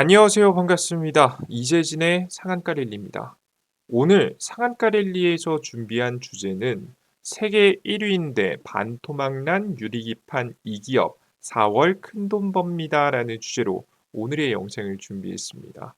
안녕하세요. 반갑습니다. 이재진의 상한가 랠리입니다. 오늘 상한가 랠리에서 준비한 주제는 세계 1위인데 반토막난 유리기판 2기업 4월 큰돈 법니다라는 주제로 오늘의 영상을 준비했습니다.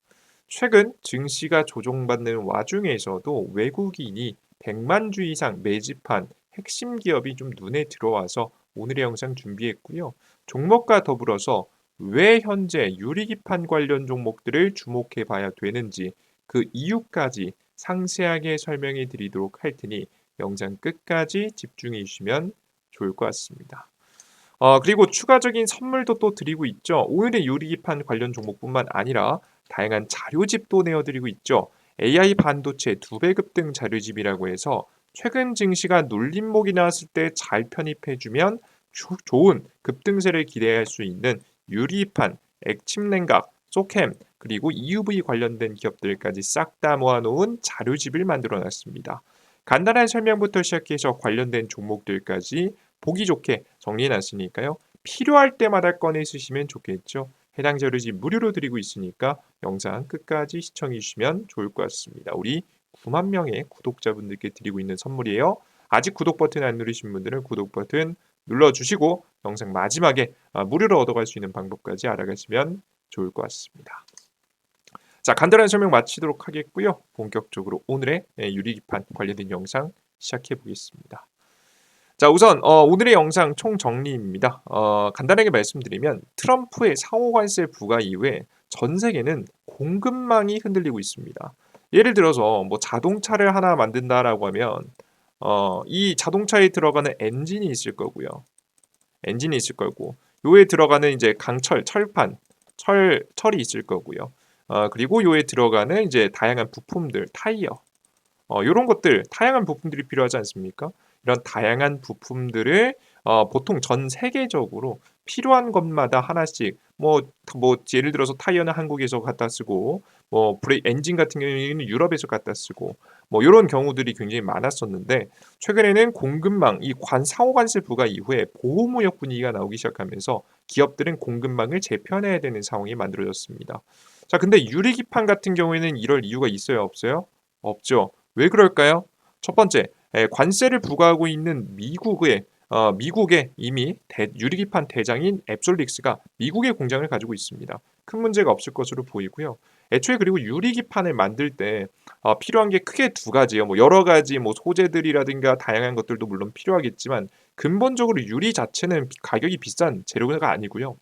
최근 증시가 조정받는 와중에서도 외국인이 100만 주 이상 매집한 핵심 기업이 좀 눈에 들어와서 오늘의 영상 준비했고요. 종목과 더불어서 왜 현재 유리기판 관련 종목들을 주목해 봐야 되는지 그 이유까지 상세하게 설명해 드리도록 할 테니 영상 끝까지 집중해 주시면 좋을 것 같습니다. 어, 그리고 추가적인 선물도 또 드리고 있죠. 오늘의 유리기판 관련 종목뿐만 아니라 다양한 자료집도 내어드리고 있죠. AI 반도체 두배 급 등 자료집이라고 해서 최근 증시가 눌림목이 나왔을 때 잘 편입해주면 좋은 급등세를 기대할 수 있는 유리판, 액침냉각, 소캠, 그리고 EUV 관련된 기업들까지 싹 다 모아놓은 자료집을 만들어 놨습니다. 간단한 설명부터 시작해서 관련된 종목들까지 보기 좋게 정리해 놨으니까요. 필요할 때마다 꺼내 쓰시면 좋겠죠. 해당 자료집 무료로 드리고 있으니까 영상 끝까지 시청해 주시면 좋을 것 같습니다. 우리 9만 명의 구독자분들께 드리고 있는 선물이에요. 아직 구독 버튼 안 누르신 분들은 구독 버튼 눌러주시고 영상 마지막에 아, 무료로 얻어갈 수 있는 방법까지 알아가시면 좋을 것 같습니다. 자 간단한 설명 마치도록 하겠고요. 본격적으로 오늘의 예, 유리기판 관련된 영상 시작해 보겠습니다. 자 우선 어, 오늘의 영상 총 정리입니다. 어, 간단하게 말씀드리면 트럼프의 상호 관세 부과 이후에 전 세계는 공급망이 흔들리고 있습니다. 예를 들어서 뭐 자동차를 하나 만든다라고 하면 어, 이 자동차에 들어가는 엔진이 있을 거고요. 엔진이 있을 거고 요에 들어가는 이제 강철, 철판, 철 철이 있을 거고요. 어, 그리고 요에 들어가는 이제 다양한 부품들, 타이어, 어, 이런 것들 다양한 부품들이 필요하지 않습니까? 이런 다양한 부품들을 어, 보통 전 세계적으로 필요한 것마다 하나씩 뭐, 뭐 예를 들어서 타이어는 한국에서 갖다 쓰고 뭐 브레이 엔진 같은 경우에는 유럽에서 갖다 쓰고 뭐 이런 경우들이 굉장히 많았었는데 최근에는 공급망 이 관 상호 관세 부과 이후에 보호무역 분위기가 나오기 시작하면서 기업들은 공급망을 재편해야 되는 상황이 만들어졌습니다. 자, 근데 유리기판 같은 경우에는 이럴 이유가 있어요, 없어요? 없죠. 왜 그럴까요? 첫 번째, 관세를 부과하고 있는 미국의 어, 미국에 이미 대, 유리기판 대장인 앱솔릭스가 미국의 공장을 가지고 있습니다. 큰 문제가 없을 것으로 보이고요. 애초에 그리고 유리기판을 만들 때 어, 필요한 게 크게 두 가지예요. 뭐 여러 가지 뭐 소재들이라든가 다양한 것들도 물론 필요하겠지만 근본적으로 유리 자체는 가격이 비싼 재료가 아니고요.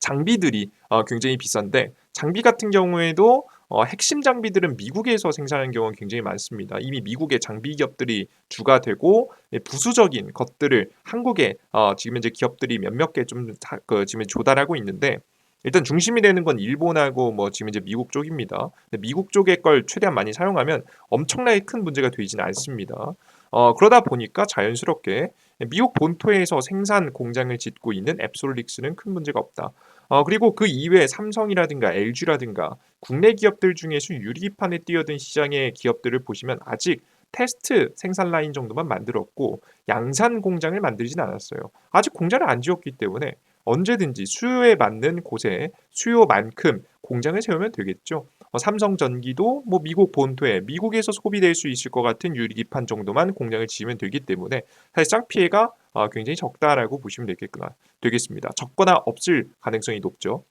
장비들이 어, 굉장히 비싼데 장비 같은 경우에도 어, 핵심 장비들은 미국에서 생산하는 경우가 굉장히 많습니다. 이미 미국의 장비 기업들이 주가 되고 예, 부수적인 것들을 한국에 어, 지금 이제 기업들이 몇몇 개 좀 그, 지금 조달하고 있는데 일단 중심이 되는 건 일본하고 뭐 지금 이제 미국 쪽입니다. 미국 쪽의 걸 최대한 많이 사용하면 엄청나게 큰 문제가 되지는 않습니다. 어, 그러다 보니까 자연스럽게 미국 본토에서 생산 공장을 짓고 있는 앱솔릭스는 큰 문제가 없다. 어, 그리고 그 이외에 삼성이라든가 LG라든가 국내 기업들 중에서 유리판에 뛰어든 시장의 기업들을 보시면 아직 테스트 생산 라인 정도만 만들었고 양산 공장을 만들진 않았어요. 아직 공장을 안 지었기 때문에 언제든지 수요에 맞는 곳에 수요만큼 공장을 세우면 되겠죠. 어, 삼성전기도 뭐 미국 본토에 미국에서 소비될 수 있을 것 같은 유리기판 정도만 공장을 지으면 되기 때문에 사실상 피해가 어, 굉장히 적다라고 보시면 되겠구나 되겠습니다. 적거나 없을 가능성이 높죠.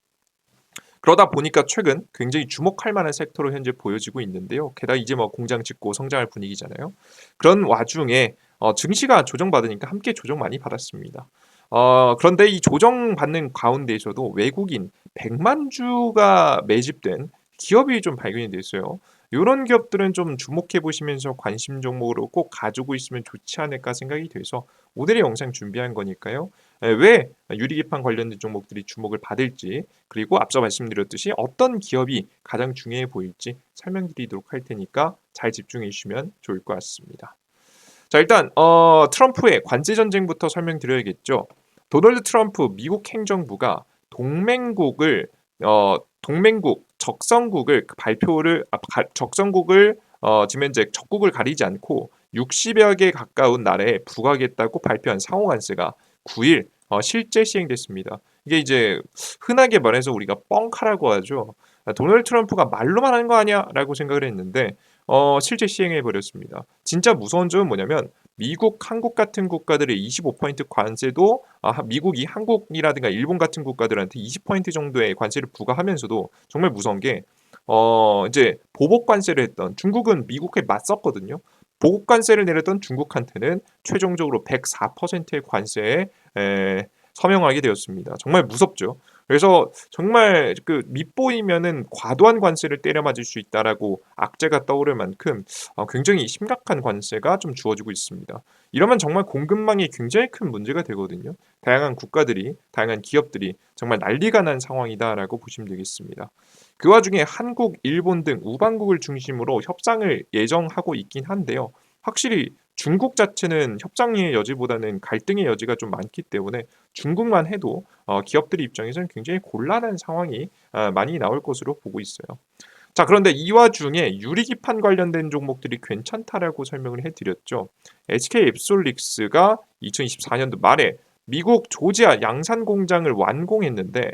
그러다 보니까 최근 굉장히 주목할 만한 섹터로 현재 보여지고 있는데요. 게다가 이제 뭐 공장 짓고 성장할 분위기잖아요. 그런 와중에 어, 증시가 조정받으니까 함께 조정 많이 받았습니다. 어, 그런데 이 조정받는 가운데에서도 외국인 100만 주가 매집된 기업이 좀 발견이 됐어요. 이런 기업들은 좀 주목해 보시면서 관심 종목으로 꼭 가지고 있으면 좋지 않을까 생각이 돼서 오늘의 영상 준비한 거니까요. 왜 유리기판 관련된 종목들이 주목을 받을지 그리고 앞서 말씀드렸듯이 어떤 기업이 가장 중요해 보일지 설명드리도록 할 테니까 잘 집중해 주시면 좋을 것 같습니다. 자 일단 어, 트럼프의 관세 전쟁부터 설명드려야겠죠. 도널드 트럼프 미국 행정부가 동맹국을 어, 동맹국 적성국을 발표를 아, 적성국을 어, 지금 현재 적국을 가리지 않고 60여 개 가까운 나라에 부과하겠다고 발표한 상호관세가 9일 어, 실제 시행됐습니다. 이게 이제 흔하게 말해서 우리가 뻥카라고 하죠. 아, 도널드 트럼프가 말로만 하는 거 아니야 라고 생각을 했는데 어, 실제 시행해 버렸습니다. 진짜 무서운 점은 뭐냐면 미국, 한국 같은 국가들의 25% 관세도 아, 미국이 한국이라든가 일본 같은 국가들한테 20% 정도의 관세를 부과하면서도 정말 무서운 게 어, 이제 보복 관세를 했던 중국은 미국에 맞섰거든요. 보복 관세를 내렸던 중국한테는 최종적으로 104%의 관세에 에, 서명하게 되었습니다. 정말 무섭죠. 그래서 정말 그 밑보이면은 과도한 관세를 때려 맞을 수 있다라고 악재가 떠오를 만큼 어, 굉장히 심각한 관세가 좀 주어지고 있습니다. 이러면 정말 공급망이 굉장히 큰 문제가 되거든요. 다양한 국가들이, 다양한 기업들이 정말 난리가 난 상황이다라고 보시면 되겠습니다. 그 와중에 한국, 일본 등 우방국을 중심으로 협상을 예정하고 있긴 한데요. 확실히 중국 자체는 협상의 여지보다는 갈등의 여지가 좀 많기 때문에 중국만 해도 어, 기업들 입장에서는 굉장히 곤란한 상황이 어, 많이 나올 것으로 보고 있어요. 자, 그런데 이 와중에 유리기판 관련된 종목들이 괜찮다라고 설명을 해드렸죠. SK 앱솔릭스가 2024년도 말에 미국 조지아 양산 공장을 완공했는데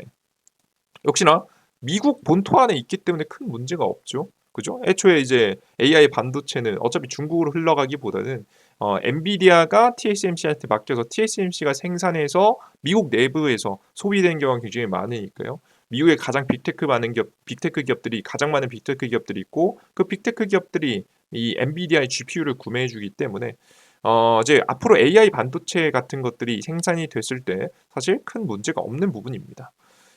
역시나 미국 본토 안에 있기 때문에 큰 문제가 없죠. 그죠? 애초에 이제 AI 반도체는 어차피 중국으로 흘러가기보다는 어, 엔비디아가 TSMC한테 맡겨서 TSMC가 생산해서 미국 내부에서 소비되는 경우가 굉장히 많으니까요. 미국의 가장 빅테크 많은 기업, 빅테크 기업들이 가장 많은 빅테크 기업들이 있고 그 빅테크 기업들이 이 엔비디아의 GPU를 구매해 주기 때문에 어, 이제 앞으로 AI 반도체 같은 것들이 생산이 됐을 때 사실 큰 문제가 없는 부분입니다.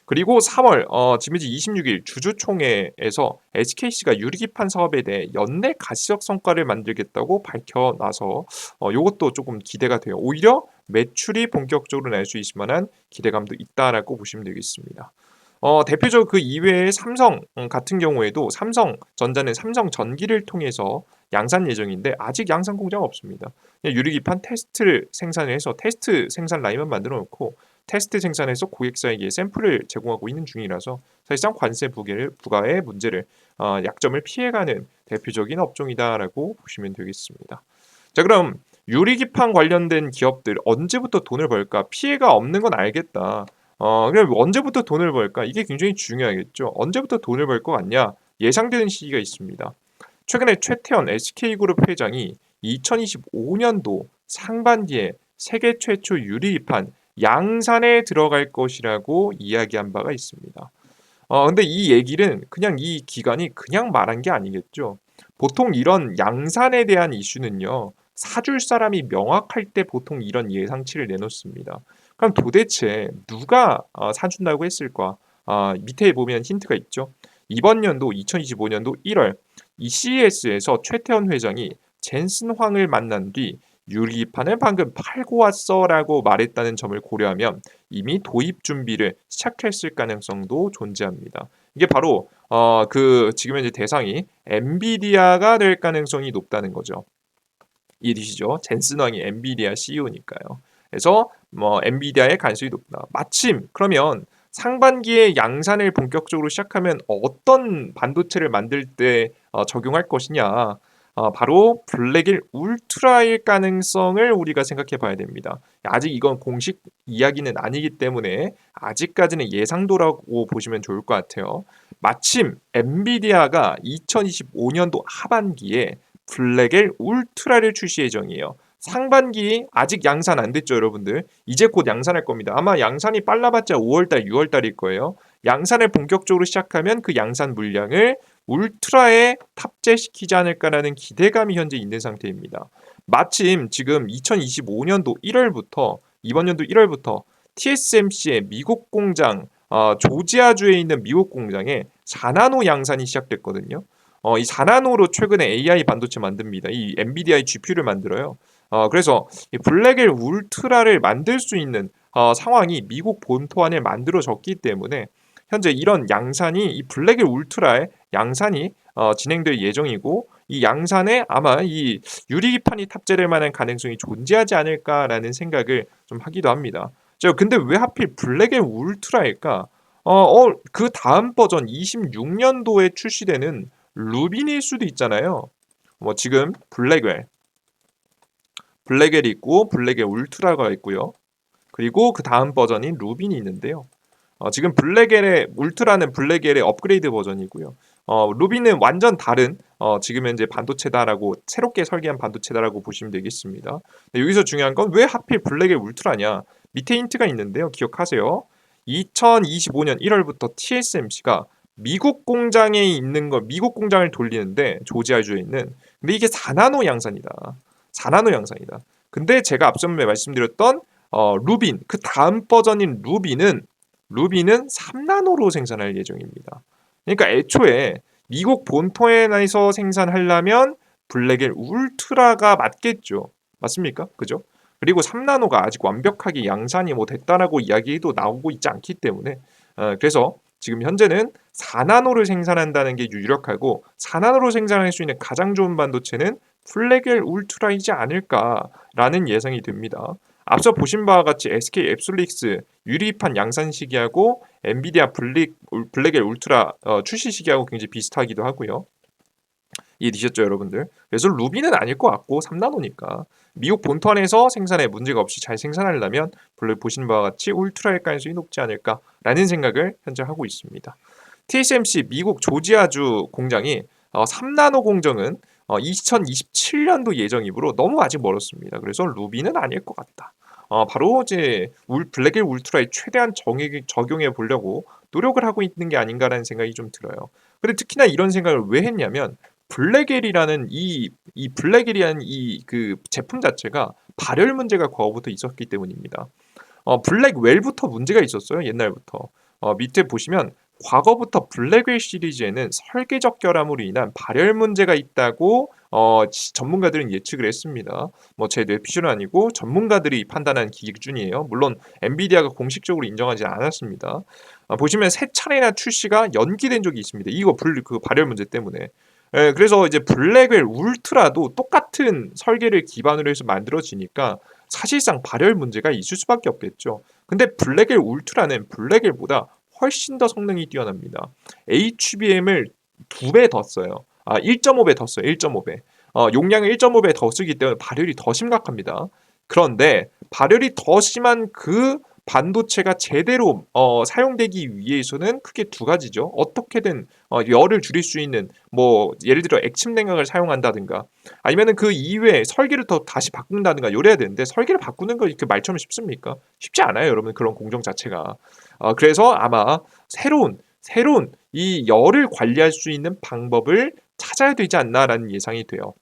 그리고 3월 어, 이제 26일 주주총회에서 SKC가 유리기판 사업에 대해 연내 가시적 성과를 만들겠다고 밝혀놔서 어, 이것도 조금 기대가 돼요. 오히려 매출이 본격적으로 날 수 있을 만한 기대감도 있다라고 보시면 되겠습니다. 어, 대표적으로 그 이외에 삼성 음, 같은 경우에도 삼성전자는 삼성전기를 통해서 양산 예정인데 아직 양산 공장 없습니다. 유리기판 테스트를 생산을 해서 테스트 생산 라인만 만들어 놓고 테스트 생산에서 고객사에게 샘플을 제공하고 있는 중이라서 사실상 관세 부계를, 부과의 문제를 어, 약점을 피해가는 대표적인 업종이다라고 보시면 되겠습니다. 자 그럼 유리기판 관련된 기업들 언제부터 돈을 벌까? 피해가 없는 건 알겠다. 어, 그럼 언제부터 돈을 벌까? 이게 굉장히 중요하겠죠. 언제부터 돈을 벌 것 같냐? 예상되는 시기가 있습니다. 최근에 최태원 SK그룹 회장이 2025년도 상반기에 세계 최초 유리기판 양산에 들어갈 것이라고 이야기한 바가 있습니다. 어, 근데 이 얘기는 그냥 이 기관이 그냥 말한 게 아니겠죠. 보통 이런 양산에 대한 이슈는요, 사줄 사람이 명확할 때 보통 이런 예상치를 내놓습니다. 그럼 도대체 누가 어, 사준다고 했을까? 어, 밑에 보면 힌트가 있죠. 이번 연도 2025년도 1월 이 CES에서 최태원 회장이 젠슨 황을 만난 뒤 유리판을 방금 팔고 왔어라고 말했다는 점을 고려하면 이미 도입 준비를 시작했을 가능성도 존재합니다. 이게 바로 어, 그 지금 현재 대상이 엔비디아가 될 가능성이 높다는 거죠. 이해되시죠? 젠슨 왕이 엔비디아 CEO니까요. 그래서 뭐 엔비디아의 가능성이 높다. 마침 그러면 상반기에 양산을 본격적으로 시작하면 어떤 반도체를 만들 때 어, 적용할 것이냐? 어, 바로 블랙일 울트라일 가능성을 우리가 생각해 봐야 됩니다. 아직 이건 공식 이야기는 아니기 때문에 아직까지는 예상도라고 보시면 좋을 것 같아요. 마침 엔비디아가 2025년도 하반기에 블랙일 울트라를 출시 예정이에요. 상반기 아직 양산 안 됐죠, 여러분들. 이제 곧 양산할 겁니다. 아마 양산이 빨라봤자 5월달, 6월달일 거예요. 양산을 본격적으로 시작하면 그 양산 물량을 울트라에 탑재시키지 않을까라는 기대감이 현재 있는 상태입니다. 마침 지금 2025년도 1월부터 이번 연도 1월부터 TSMC의 미국 공장 어, 조지아주에 있는 미국 공장에 4나노 양산이 시작됐거든요. 어, 이 4나노로 최근에 AI 반도체 만듭니다. 이 엔비디아의 GPU를 만들어요. 어, 그래서 이 블랙엘 울트라를 만들 수 있는 어, 상황이 미국 본토 안에 만들어졌기 때문에 현재 이런 양산이 이 블랙의 울트라의 양산이 어, 진행될 예정이고 이 양산에 아마 이 유리기판이 탑재될 만한 가능성이 존재하지 않을까라는 생각을 좀 하기도 합니다. 저 근데 왜 하필 블랙의 울트라일까? 어, 어, 그 다음 버전 26년도에 출시되는 루빈일 수도 있잖아요. 뭐 지금 블랙웰, 블랙웰이 있고 블랙의 울트라가 있고요. 그리고 그 다음 버전인 루빈이 있는데요. 어, 지금 블랙엘의 울트라는 블랙엘의 업그레이드 버전이고요. 어, 루비는 완전 다른 어, 지금 현재 반도체다라고 새롭게 설계한 반도체다라고 보시면 되겠습니다. 네, 여기서 중요한 건 왜 하필 블랙엘 울트라냐? 밑에 힌트가 있는데요. 기억하세요. 2025년 1월부터 TSMC가 미국 공장에 있는 거 미국 공장을 돌리는데 조지아주에 있는 근데 이게 4나노 양산이다. 4나노 양산이다. 근데 제가 앞전에 말씀드렸던 어, 루빈 그 다음 버전인 루빈은 루빈은 3나노로 생산할 예정입니다. 그러니까 애초에 미국 본토에서 생산하려면 블랙엘 울트라가 맞겠죠. 맞습니까? 그죠? 그리고 3나노가 아직 완벽하게 양산이 뭐 됐다라고 이야기도 나오고 있지 않기 때문에 어, 그래서 지금 현재는 4나노를 생산한다는 게 유력하고 4나노로 생산할 수 있는 가장 좋은 반도체는 플래겔 울트라이지 않을까라는 예상이 됩니다. 앞서 보신 바와 같이 SK 앱솔릭스 유리판 양산 시기하고 엔비디아 블릭, 블랙엘 울트라 어, 출시 시기하고 굉장히 비슷하기도 하고요. 이해되셨죠 여러분들? 그래서 루비는 아닐 것 같고 3나노니까 미국 본토 안에서 생산에 문제가 없이 잘 생산하려면 별로 보시는 바와 같이 울트라일 가능성이 높지 않을까라는 생각을 현재 하고 있습니다. TSMC 미국 조지아주 공장이 어, 3나노 공정은 어, 2027년도 예정이므로 너무 아직 멀었습니다. 그래서 루비는 아닐 것 같다. 어, 바로 이제 울, 블랙일 울트라에 최대한 정액, 적용해 보려고 노력을 하고 있는 게 아닌가라는 생각이 좀 들어요. 근데 특히나 이런 생각을 왜 했냐면 블랙엘이라는 이, 이 블랙엘이라는 이 그 제품 자체가 발열 문제가 과거부터 있었기 때문입니다. 어, 블랙웰부터 문제가 있었어요. 옛날부터. 어, 밑에 보시면 과거부터 블랙웰 시리즈에는 설계 적 결함으로 인한 발열 문제가 있다고 어, 전문가들은 예측을 했습니다. 뭐 제 뇌피셜은 아니고 전문가들이 판단한 기준이에요. 물론 엔비디아가 공식적으로 인정하지 않았습니다. 어, 보시면 세 차례나 출시가 연기된 적이 있습니다. 이거 불, 그 발열 문제 때문에. 예, 그래서 이제 블랙웰 울트라도 똑같은 설계를 기반으로 해서 만들어지니까 사실상 발열 문제가 있을 수밖에 없겠죠. 근데 블랙웰 울트라는 블랙웰보다 훨씬 더 성능이 뛰어납니다. HBM을 두 배 더 써요. 아, 1.5배 더 써요. 1.5배. 어, 용량을 1.5배 더 쓰기 때문에 발열이 더 심각합니다. 그런데 발열이 더 심한 그 반도체가 제대로 어, 사용되기 위해서는 크게 두 가지죠. 어떻게든 어, 열을 줄일 수 있는 뭐 예를 들어 액침 냉각을 사용한다든가 아니면은 그 이외에 설계를 더 다시 바꾼다든가 요래야 되는데 설계를 바꾸는 거 이렇게 말처럼 쉽습니까? 쉽지 않아요, 여러분 그런 공정 자체가. 어, 그래서 아마 새로운 새로운 이 열을 관리할 수 있는 방법을 찾아야 되지 않나라는 예상이 돼요.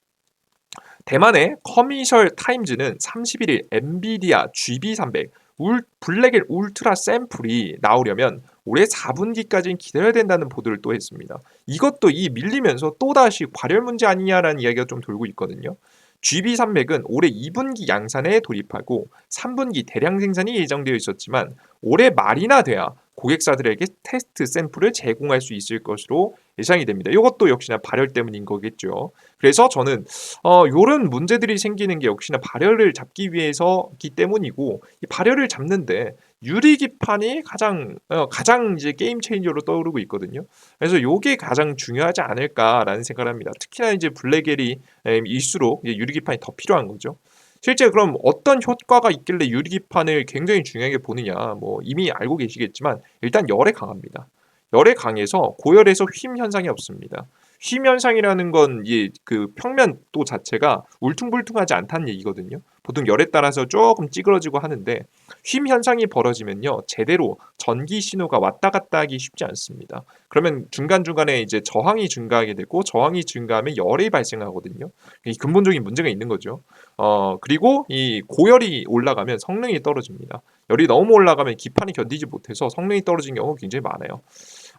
대만의 커미셜 타임즈는 31일 엔비디아 GB300 울, 블랙의 울트라 샘플이 나오려면 올해 4분기까지는 기다려야 된다는 보도를 또 했습니다. 이것도 이 밀리면서 또다시 발열 문제 아니냐라는 이야기가 좀 돌고 있거든요. GB300은 올해 2분기 양산에 돌입하고 3분기 대량 생산이 예정되어 있었지만 올해 말이나 돼야 고객사들에게 테스트 샘플을 제공할 수 있을 것으로 예상이 됩니다. 이것도 역시나 발열 때문인 거겠죠. 그래서 저는 어 요런 문제들이 생기는 게 역시나 발열을 잡기 위해서기 때문이고 이 발열을 잡는데 유리기판이 가장 어, 가장 이제 게임 체인저로 떠오르고 있거든요. 그래서 요게 가장 중요하지 않을까라는 생각을 합니다. 특히나 이제 블랙엘이 일수록 유리기판이 더 필요한 거죠. 실제 그럼 어떤 효과가 있길래 유리기판을 굉장히 중요하게 보느냐 뭐 이미 알고 계시겠지만 일단 열에 강합니다. 열에 강해서 고열에서 휨 현상이 없습니다. 휨 현상이라는 건 이 그 평면도 자체가 울퉁불퉁하지 않다는 얘기거든요. 보통 열에 따라서 조금 찌그러지고 하는데 휨 현상이 벌어지면요 제대로 전기 신호가 왔다 갔다 하기 쉽지 않습니다. 그러면 중간 중간에 이제 저항이 증가하게 되고 저항이 증가하면 열이 발생하거든요. 이 근본적인 문제가 있는 거죠. 어 그리고 이 고열이 올라가면 성능이 떨어집니다. 열이 너무 올라가면 기판이 견디지 못해서 성능이 떨어진 경우가 굉장히 많아요.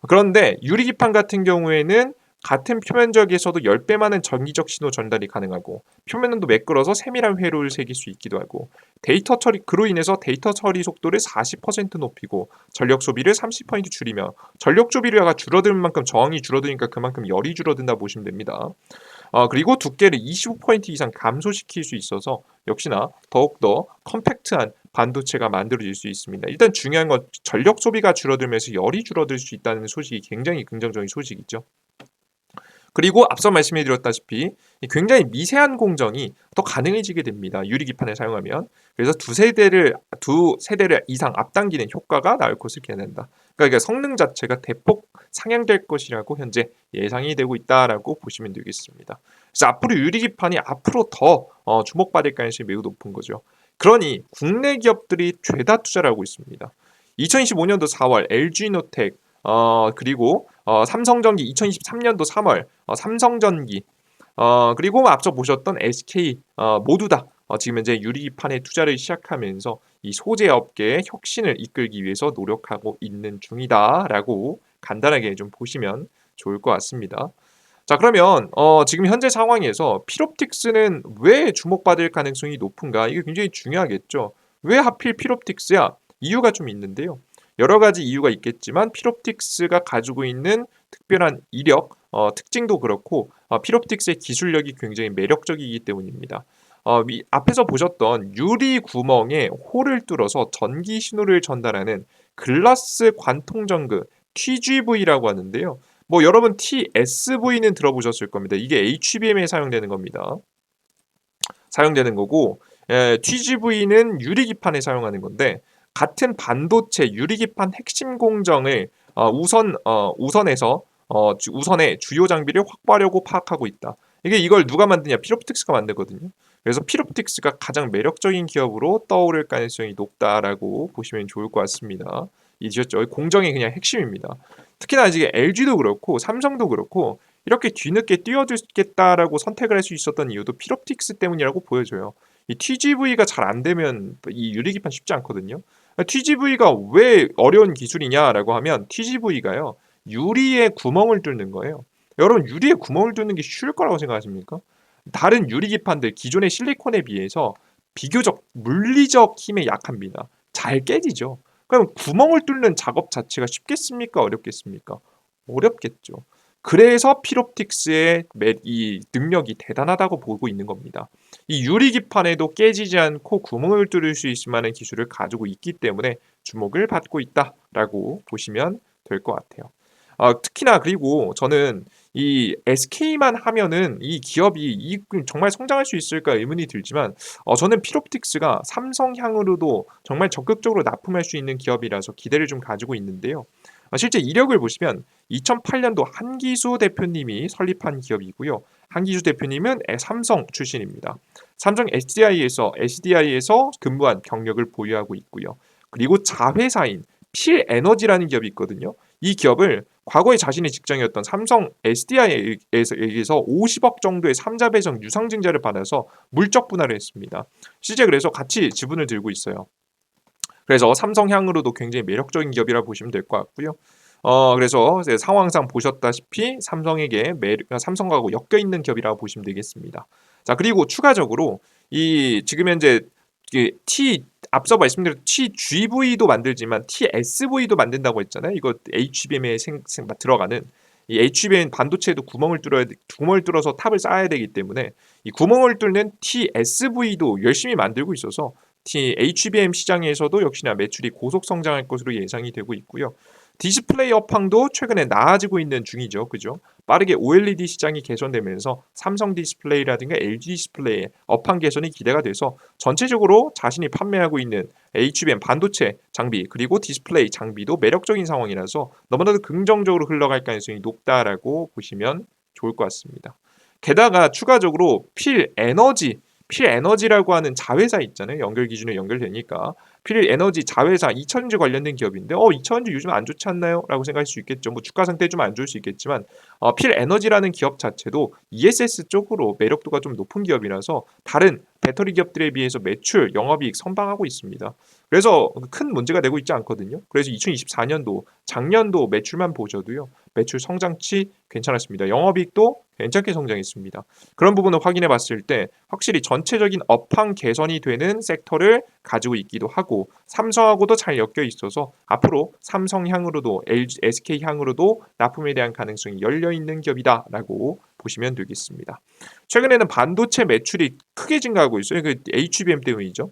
그런데 유리기판 같은 경우에는 같은 표면적에서도 10배 많은 전기적 신호 전달이 가능하고 표면도 매끄러서 세밀한 회로를 새길 수 있기도 하고 데이터 처리 그로 인해서 데이터 처리 속도를 40% 높이고 전력 소비를 30% 줄이며 전력 소비가 줄어드는 만큼 저항이 줄어드니까 그만큼 열이 줄어든다 보시면 됩니다. 어, 그리고 두께를 25% 이상 감소시킬 수 있어서 역시나 더욱더 컴팩트한 반도체가 만들어질 수 있습니다. 일단 중요한 건 전력 소비가 줄어들면서 열이 줄어들 수 있다는 소식이 굉장히 긍정적인 소식이죠. 그리고 앞서 말씀해 드렸다시피 굉장히 미세한 공정이 더 가능해지게 됩니다. 유리 기판을 사용하면. 그래서 두 세대를 두 세대를 이상 앞당기는 효과가 나올 것을 기대한다. 그러니까 성능 자체가 대폭 상향될 것이라고 현재 예상이 되고 있다라고 보시면 되겠습니다. 그래서 앞으로 유리 기판이 앞으로 더 어, 주목받을 가능성이 매우 높은 거죠. 그러니 국내 기업들이 죄다 투자를 하고 있습니다. 2025년도 4월 LG노텍 어, 그리고 어, 삼성전기 2023년도 3월 어, 삼성전기 어, 그리고 앞서 보셨던 SK 어, 모두 다 어, 지금 현재 유리판에 투자를 시작하면서 이 소재 업계의 혁신을 이끌기 위해서 노력하고 있는 중이다라고 간단하게 좀 보시면 좋을 것 같습니다. 자 그러면 어, 지금 현재 상황에서 필옵틱스는 왜 주목받을 가능성이 높은가? 이게 굉장히 중요하겠죠. 왜 하필 필옵틱스야? 이유가 좀 있는데요. 여러 가지 이유가 있겠지만 필옵틱스가 가지고 있는 특별한 이력, 어, 특징도 그렇고 어, 필옵틱스의 기술력이 굉장히 매력적이기 때문입니다. 어, 이 앞에서 보셨던 유리 구멍에 홀을 뚫어서 전기 신호를 전달하는 글라스 관통 전구 TGV라고 하는데요. 뭐 여러분 TSV는 들어보셨을 겁니다. 이게 HBM에 사용되는 겁니다. 사용되는 거고 예, TGV는 유리 기판에 사용하는 건데 같은 반도체 유리기판 핵심 공정을 어, 우선 어, 우선에서 어, 주, 우선의 주요 장비를 확보하려고 파악하고 있다. 이게 이걸 누가 만드냐? 피롭틱스가 만들거든요. 그래서 피롭틱스가 가장 매력적인 기업으로 떠오를 가능성이 높다라고 보시면 좋을 것 같습니다. 이셨죠? 공정이 그냥 핵심입니다. 특히나 지금 LG도 그렇고 삼성도 그렇고 이렇게 뒤늦게 뛰어들겠다라고 선택을 할 수 있었던 이유도 피롭틱스 때문이라고 보여져요. 이 TGV가 잘 안 되면 이 유리기판 쉽지 않거든요. TGV가 왜 어려운 기술이냐라고 하면 TGV가요 유리에 구멍을 뚫는 거예요. 여러분 유리에 구멍을 뚫는 게 쉬울 거라고 생각하십니까? 다른 유리 기판들 기존의 실리콘에 비해서 비교적 물리적 힘에 약합니다. 잘 깨지죠. 그럼 구멍을 뚫는 작업 자체가 쉽겠습니까? 어렵겠습니까? 어렵겠죠. 그래서 필옵틱스의 이 능력이 대단하다고 보고 있는 겁니다. 이 유리 기판에도 깨지지 않고 구멍을 뚫을 수 있을 만한 기술을 가지고 있기 때문에 주목을 받고 있다라고 보시면 될 것 같아요. 어, 특히나 그리고 저는 이 SK만 하면은 이 기업이 이 정말 성장할 수 있을까 의문이 들지만 어, 저는 필옵틱스가 삼성향으로도 정말 적극적으로 납품할 수 있는 기업이라서 기대를 좀 가지고 있는데요. 어, 실제 이력을 보시면 2008년도 한기수 대표님이 설립한 기업이고요. 한기수 대표님은 삼성 출신입니다. 삼성 SDI에서 SDI에서 근무한 경력을 보유하고 있고요. 그리고 자회사인 필에너지라는 기업이 있거든요. 이 기업을 과거에 자신의 직장이었던 삼성 SDI에서 50억 정도의 삼자 배정 유상증자를 받아서 물적 분할을 했습니다. 실제 그래서 같이 지분을 들고 있어요. 그래서 삼성향으로도 굉장히 매력적인 기업이라 보시면 될 것 같고요. 어 그래서 상황상 보셨다시피 삼성에게 매, 삼성하고 엮여 있는 기업이라고 보시면 되겠습니다. 자 그리고 추가적으로 이 지금 현재 T 앞서 말씀드린 TGV도 만들지만 TSV도 만든다고 했잖아요. 이거 HBM에 생, 생, 들어가는 이 HBM 반도체에도 구멍을 뚫어야 구멍을 뚫어서 탑을 쌓아야 되기 때문에 이 구멍을 뚫는 TSV도 열심히 만들고 있어서 HBM 시장에서도 역시나 매출이 고속 성장할 것으로 예상이 되고 있고요. 디스플레이 업황도 최근에 나아지고 있는 중이죠. 그죠? 빠르게 OLED 시장이 개선되면서 삼성 디스플레이라든가 LG 디스플레이의 업황 개선이 기대가 돼서 전체적으로 자신이 판매하고 있는 HBM 반도체 장비 그리고 디스플레이 장비도 매력적인 상황이라서 너무나도 긍정적으로 흘러갈 가능성이 높다라고 보시면 좋을 것 같습니다. 게다가 추가적으로 필 에너지 필 에너지라고 하는 자회사 있잖아요. 연결 기준에 연결되니까 필 에너지 자회사 이천주 관련된 기업인데 어 이천주 요즘 안 좋지 않나요? 라고 생각할 수 있겠죠. 뭐 주가 상태 좀 안 좋을 수 있겠지만 어, 필 에너지라는 기업 자체도 ESS 쪽으로 매력도가 좀 높은 기업이라서 다른 배터리 기업들에 비해서 매출, 영업이익 선방하고 있습니다. 그래서 큰 문제가 되고 있지 않거든요. 그래서 2024년도 작년도 매출만 보셔도요. 매출 성장치 괜찮았습니다. 영업이익도 괜찮게 성장했습니다. 그런 부분을 확인해 봤을 때 확실히 전체적인 업황 개선이 되는 섹터를 가지고 있기도 하고 삼성하고도 잘 엮여 있어서 앞으로 삼성 향으로도 LG, SK향으로도 납품에 대한 가능성이 열려 있는 기업이다라고 보시면 되겠습니다. 최근에는 반도체 매출이 크게 증가하고 있어요. 그 HBM 때문이죠.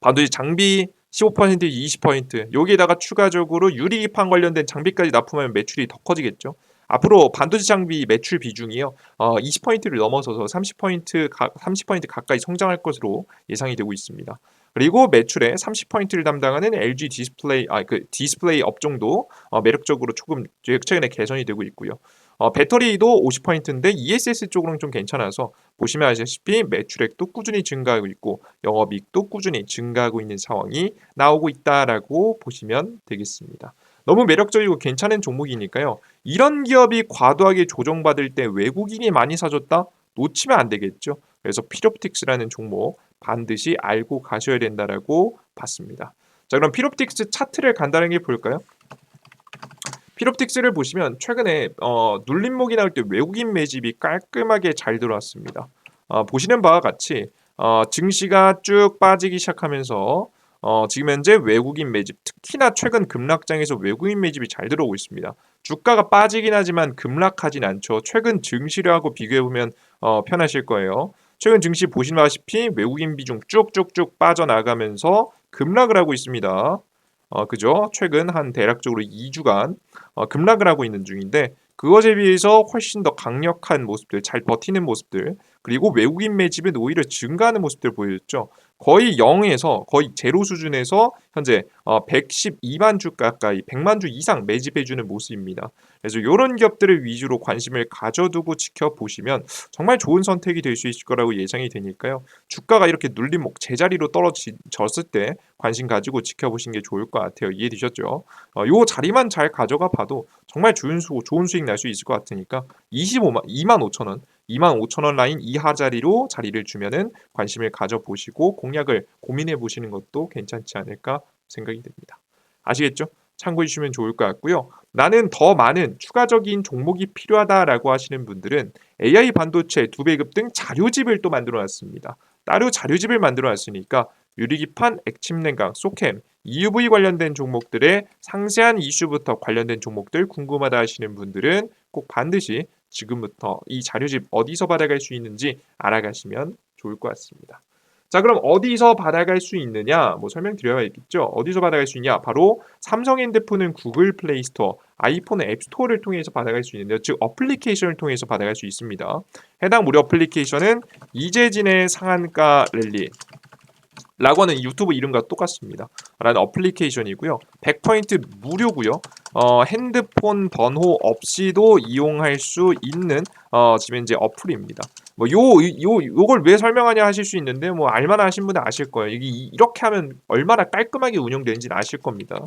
반도체 장비 15% 20% 여기에다가 추가적으로 유리기판 관련된 장비까지 납품하면 매출이 더 커지겠죠. 앞으로 반도체 장비 매출 비중이요. 어, 20포인트를 넘어서서 30포인트 가, 30포인트 가까이 성장할 것으로 예상이 되고 있습니다. 그리고 매출에 30포인트를 담당하는 LG 디스플레이 아 그 디스플레이 업종도 어, 매력적으로 조금 최근에 개선이 되고 있고요. 어, 배터리도 50포인트인데 ESS 쪽으로는 좀 괜찮아서 보시면 아시다시피 매출액도 꾸준히 증가하고 있고 영업이익도 꾸준히 증가하고 있는 상황이 나오고 있다라고 보시면 되겠습니다. 너무 매력적이고 괜찮은 종목이니까요. 이런 기업이 과도하게 조정받을 때 외국인이 많이 사줬다? 놓치면 안 되겠죠. 그래서 피롭틱스라는 종목 반드시 알고 가셔야 된다라고 봤습니다. 자, 그럼 피롭틱스 차트를 간단하게 볼까요? 피롭틱스를 보시면 최근에 어, 눌림목이 나올 때 외국인 매집이 깔끔하게 잘 들어왔습니다. 어, 보시는 바와 같이 어, 증시가 쭉 빠지기 시작하면서 어, 지금 현재 외국인 매집, 특히나 최근 급락장에서 외국인 매집이 잘 들어오고 있습니다. 주가가 빠지긴 하지만 급락하진 않죠. 최근 증시하고 비교해 보면 어, 편하실 거예요. 최근 증시 보시다시피 외국인 비중 쭉쭉쭉 빠져나가면서 급락을 하고 있습니다. 어, 그죠? 최근 한 대략적으로 2주간 어, 급락을 하고 있는 중인데 그것에 비해서 훨씬 더 강력한 모습들, 잘 버티는 모습들, 그리고 외국인 매집은 오히려 증가하는 모습들 보여줬죠. 거의 0에서 거의 제로 수준에서 현재 112만 어, 주 가까이 100만 주 이상 매집해주는 모습입니다. 그래서 이런 기업들을 위주로 관심을 가져두고 지켜보시면 정말 좋은 선택이 될 수 있을 거라고 예상이 되니까요. 주가가 이렇게 눌림목 제자리로 떨어졌을 때 관심 가지고 지켜보신 게 좋을 것 같아요. 이해되셨죠? 어, 요 자리만 잘 가져가 봐도 정말 좋은, 수, 좋은 수익 날 수 있을 것 같으니까 25만, 2만 5천 원 2만 5천 원 라인 이하 자리로 자리를 주면은 관심을 가져보시고 공략을 고민해 보시는 것도 괜찮지 않을까 생각이 됩니다. 아시겠죠? 참고해 주시면 좋을 것 같고요. 나는 더 많은 추가적인 종목이 필요하다라고 하시는 분들은 AI 반도체 두 배급 등 자료집을 또 만들어 놨습니다. 따로 자료집을 만들어 놨으니까 유리기판, 액침 냉각, 소캠, EUV 관련된 종목들의 상세한 이슈부터 관련된 종목들 궁금하다 하시는 분들은 꼭 반드시 지금부터 이 자료집 어디서 받아갈 수 있는지 알아가시면 좋을 것 같습니다. 자, 그럼 어디서 받아갈 수 있느냐? 뭐 설명드려야겠죠. 어디서 받아갈 수 있냐? 바로 삼성 핸드폰은 구글 플레이 스토어, 아이폰은 앱 스토어를 통해서 받아갈 수 있는데요. 즉 어플리케이션을 통해서 받아갈 수 있습니다. 해당 무료 어플리케이션은 이재진의 상한가 랠리, 라고는 유튜브 이름과 똑같습니다. 라는 어플리케이션이고요. 100포인트 무료고요. 어, 핸드폰 번호 없이도 이용할 수 있는 어, 지금 이제 어플입니다. 뭐 요 요 요 걸 왜 설명하냐 하실 수 있는데 뭐 알만한 하신 분은 아실 거예요. 이게 이렇게 하면 얼마나 깔끔하게 운영되는지는 아실 겁니다.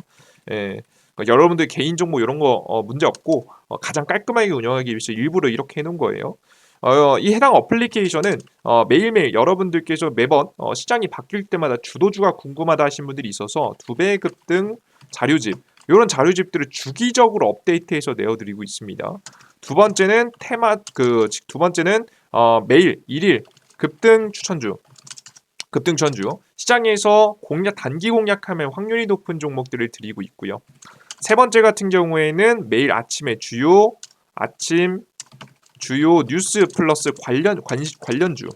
예. 그러니까 여러분들 개인 정보 이런 거 어, 문제 없고 어, 가장 깔끔하게 운영하기 위해서 일부러 이렇게 해놓은 거예요. 어, 이 해당 어플리케이션은 어, 매일매일 여러분들께서 매번 어, 시장이 바뀔 때마다 주도주가 궁금하다 하신 분들이 있어서 두 배급 등 자료집 이런 자료집들을 주기적으로 업데이트해서 내어드리고 있습니다. 두 번째는 테마 그 두 번째는 어, 매일 일일 급등 추천주 급등 추천주 시장에서 공략 단기 공략하면 확률이 높은 종목들을 드리고 있고요. 세 번째 같은 경우에는 매일 아침에 주요 아침 주요 뉴스 플러스 관련 관, 관련주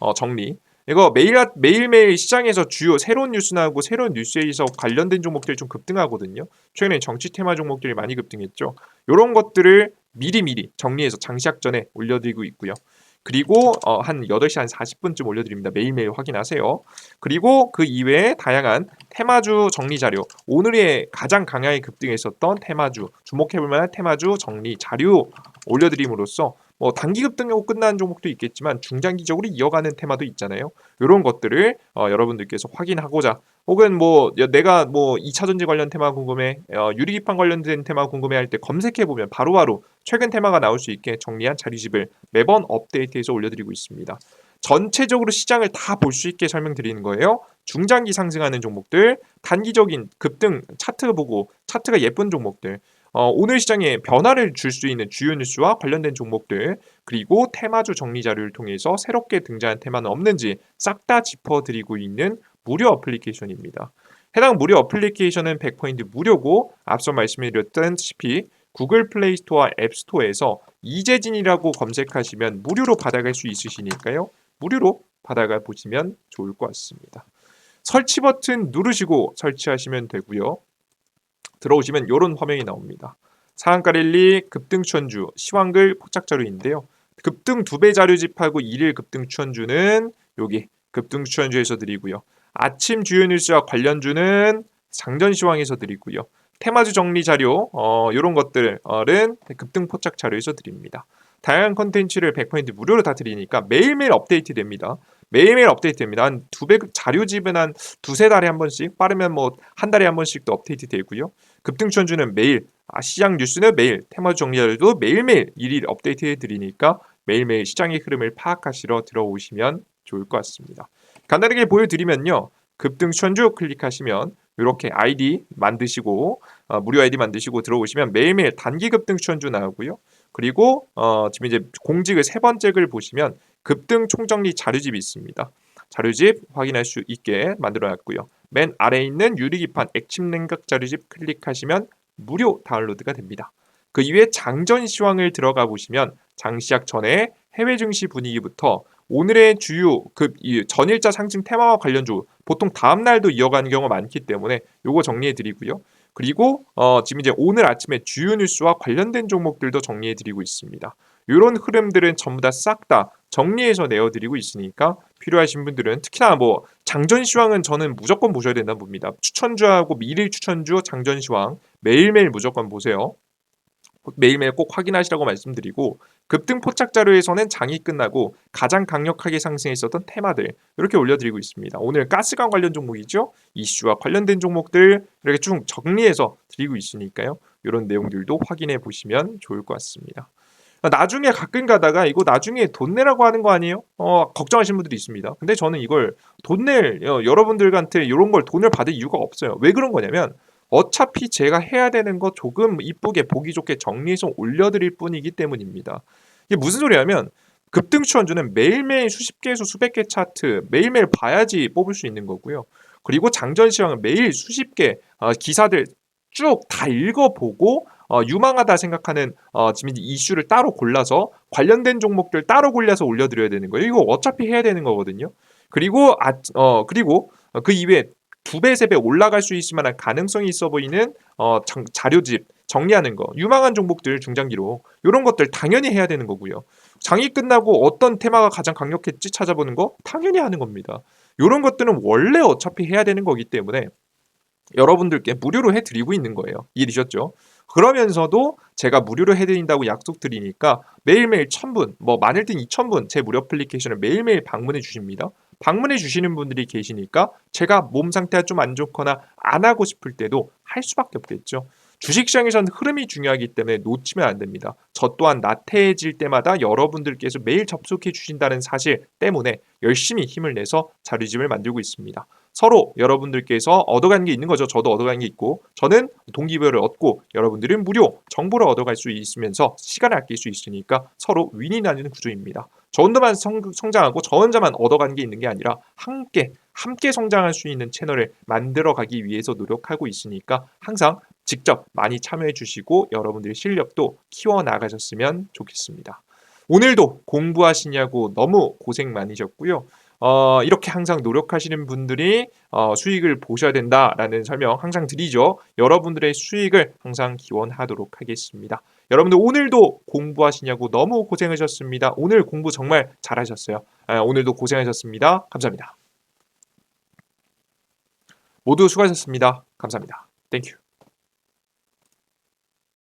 어, 정리. 이거 매일 매일매일 시장에서 주요 새로운 뉴스 나오고 새로운 뉴스에서 관련된 종목들이 좀 급등하거든요. 최근에 정치 테마 종목들이 많이 급등했죠. 이런 것들을 미리미리 정리해서 장시작 전에 올려드리고 있고요. 그리고 어, 한 8시 한 40분쯤 올려드립니다. 매일매일 확인하세요. 그리고 그 이외에 다양한 테마주 정리 자료, 오늘의 가장 강하게 급등했었던 테마주, 주목해볼 만한 테마주 정리 자료 올려드림으로써 뭐 단기 급등하고 끝나는 종목도 있겠지만 중장기적으로 이어가는 테마도 있잖아요. 이런 것들을 어, 여러분들께서 확인하고자 혹은 뭐 내가 뭐 2차 전지 관련 테마 궁금해, 어, 유리기판 관련된 테마 궁금해 할 때 검색해 보면 바로바로 최근 테마가 나올 수 있게 정리한 자리집을 매번 업데이트해서 올려드리고 있습니다. 전체적으로 시장을 다 볼 수 있게 설명드리는 거예요. 중장기 상승하는 종목들, 단기적인 급등 차트 보고 차트가 예쁜 종목들, 어, 오늘 시장에 변화를 줄 수 있는 주요 뉴스와 관련된 종목들 그리고 테마주 정리 자료를 통해서 새롭게 등장한 테마는 없는지 싹 다 짚어드리고 있는 무료 어플리케이션입니다. 해당 무료 어플리케이션은 100포인트 무료고 앞서 말씀드렸다시피 구글 플레이 스토어와 앱 스토어에서 이재진이라고 검색하시면 무료로 받아갈 수 있으시니까요. 무료로 받아가 보시면 좋을 것 같습니다. 설치 버튼 누르시고 설치하시면 되고요. 들어오시면 이런 화면이 나옵니다. 상한가 랠리 급등 추천주 시황글 포착 자료인데요. 급등 두 배 자료 집하고 일일 급등 추천주는 여기 급등 추천주에서 드리고요. 아침 주요 뉴스와 관련주는 장전 시황에서 드리고요. 테마주 정리 자료 어 이런 것들은 급등 포착 자료에서 드립니다. 다양한 컨텐츠를 100% 무료로 다 드리니까 매일매일 업데이트 됩니다. 매일매일 업데이트 됩니다. 한 두 배 자료집은 한 두세 달에 한 번씩 빠르면 뭐 한 달에 한 번씩도 업데이트 되고요. 급등 추천주는 매일 아, 시장 뉴스는 매일 테마주 정리 자료도 매일매일 일일 업데이트 해 드리니까 매일매일 시장의 흐름을 파악하시러 들어오시면 좋을 것 같습니다. 간단하게 보여드리면요. 급등 추천주 클릭하시면 이렇게 아이디 만드시고 어, 무료 아이디 만드시고 들어오시면 매일매일 단기 급등 추천주 나오고요. 그리고 어, 지금 이제 공직을 세 번째 글 보시면 급등 총정리 자료집이 있습니다. 자료집 확인할 수 있게 만들어 놨고요. 맨 아래에 있는 유리기판 액침 냉각 자료집 클릭하시면 무료 다운로드가 됩니다. 그 이외에 장전 시황을 들어가 보시면 장 시작 전에 해외 증시 분위기부터 오늘의 주요 그 전일자 상승 테마와 관련 주 보통 다음 날도 이어가는 경우가 많기 때문에 요거 정리해 드리고요. 그리고 어, 지금 이제 오늘 아침에 주요 뉴스와 관련된 종목들도 정리해 드리고 있습니다. 이런 흐름들은 전부 다 싹 다 정리해서 내어드리고 있으니까 필요하신 분들은 특히나 뭐 장전 시황은 저는 무조건 보셔야 된다 봅니다. 추천주하고 미일 추천주 장전 시황 매일매일 무조건 보세요. 매일매일 꼭 확인하시라고 말씀드리고 급등 포착 자료에서는 장이 끝나고 가장 강력하게 상승했었던 테마들 이렇게 올려드리고 있습니다. 오늘 가스관 관련 종목이죠. 이슈와 관련된 종목들 이렇게 쭉 정리해서 드리고 있으니까요. 이런 내용들도 확인해 보시면 좋을 것 같습니다. 나중에 가끔 가다가 이거 나중에 돈 내라고 하는 거 아니에요? 어, 걱정하시는 분들이 있습니다. 근데 저는 이걸 돈 낼, 어, 여러분들한테 이런 걸 돈을 받을 이유가 없어요. 왜 그런 거냐면 어차피 제가 해야 되는 거 조금 이쁘게 보기 좋게 정리해서 올려드릴 뿐이기 때문입니다. 이게 무슨 소리냐면 급등 추천주는 매일매일 수십 개에서 수백 개 차트 매일매일 봐야지 뽑을 수 있는 거고요. 그리고 장전 시황은 매일 수십 개 어, 기사들 쭉 다 읽어보고 어, 유망하다 생각하는 어, 지금 이슈를 따로 골라서 관련된 종목들 따로 골라서 올려드려야 되는 거예요. 이거 어차피 해야 되는 거거든요. 그리고 아, 어, 그리고 그 이외에 두 배, 세 배 올라갈 수 있을 만한 가능성이 있어 보이는 어, 장, 자료집 정리하는 거, 유망한 종목들 중장기로 이런 것들 당연히 해야 되는 거고요. 장이 끝나고 어떤 테마가 가장 강력했지 찾아보는 거 당연히 하는 겁니다. 이런 것들은 원래 어차피 해야 되는 거기 때문에 여러분들께 무료로 해드리고 있는 거예요. 이해되셨죠? 그러면서도 제가 무료로 해드린다고 약속드리니까 매일매일 1000분, 뭐 많을 땐 2000분 제 무료 애플리케이션을 매일매일 방문해 주십니다. 방문해 주시는 분들이 계시니까 제가 몸 상태가 좀 안 좋거나 안 하고 싶을 때도 할 수밖에 없겠죠. 주식시장에서는 흐름이 중요하기 때문에 놓치면 안 됩니다. 저 또한 나태해질 때마다 여러분들께서 매일 접속해 주신다는 사실 때문에 열심히 힘을 내서 자료집을 만들고 있습니다. 서로 여러분들께서 얻어가는 게 있는 거죠. 저도 얻어가는 게 있고 저는 동기부여를 얻고 여러분들은 무료 정보를 얻어갈 수 있으면서 시간을 아낄 수 있으니까 서로 윈이 나는 구조입니다. 저 혼자만 성, 성장하고 저 혼자만 얻어가는 게 있는 게 아니라 함께 함께 성장할 수 있는 채널을 만들어 가기 위해서 노력하고 있으니까 항상 직접 많이 참여해 주시고 여러분들의 실력도 키워 나가셨으면 좋겠습니다. 오늘도 공부하시냐고 너무 고생 많으셨고요. 어, 이렇게 항상 노력하시는 분들이 어, 수익을 보셔야 된다라는 설명 항상 드리죠. 여러분들의 수익을 항상 기원하도록 하겠습니다. 여러분들 오늘도 공부하시냐고 너무 고생하셨습니다. 오늘 공부 정말 잘하셨어요. 아, 오늘도 고생하셨습니다. 감사합니다. 모두 수고하셨습니다. 감사합니다. 땡큐.